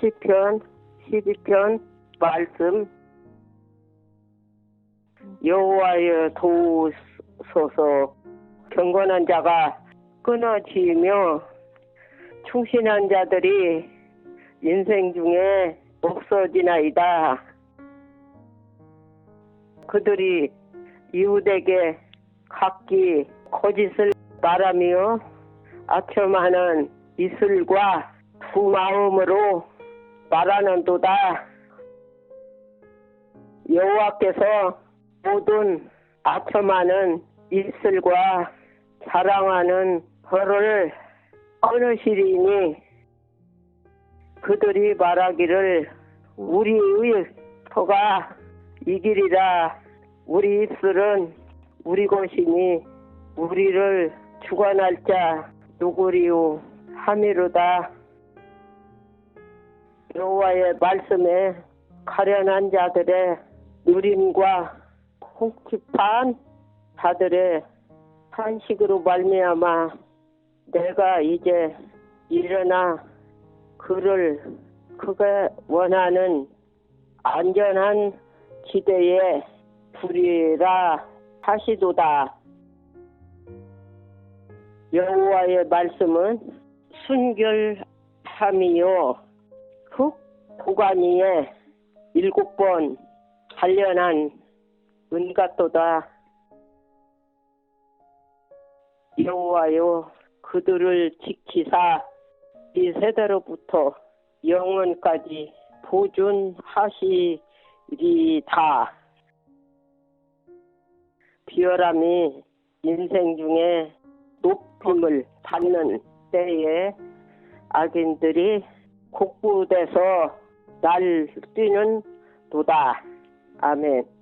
시편, 12편, 말씀. 여호와여 도우소서. 경건한 자가 끊어지며 충신한 자들이 인생 중에 없어지나이다. 그들이 이웃에게 각기 거짓을 말하며 아첨하는 이슬과 두 마음으로 말하는도다. 여호와께서 모든 아첨하는 이슬과 자랑하는 벌을 끊으시리니 그들이 말하기를 우리의 터가 이기리라. 우리 입술은 우리 것이니 우리를 주관할 자 누구리요 함이로다. 여호와의 말씀에 가련한 자들의 누림과 혹tip한 자들의 한식으로 말미암아 내가 이제 일어나 그를 그가 원하는 안전한 지대에 두리라 하시도다. 여호와의 말씀은 순결함이요 흑 도가니에 일곱 번 단련한 은같도다. 여호와여 그들을 지키사 이 세대로부터 영원까지 보존하시리다. 비열함이 인생 중에 높임을 받는 때에 악인들이 곡부돼서 날 뛰는 도다. 아멘.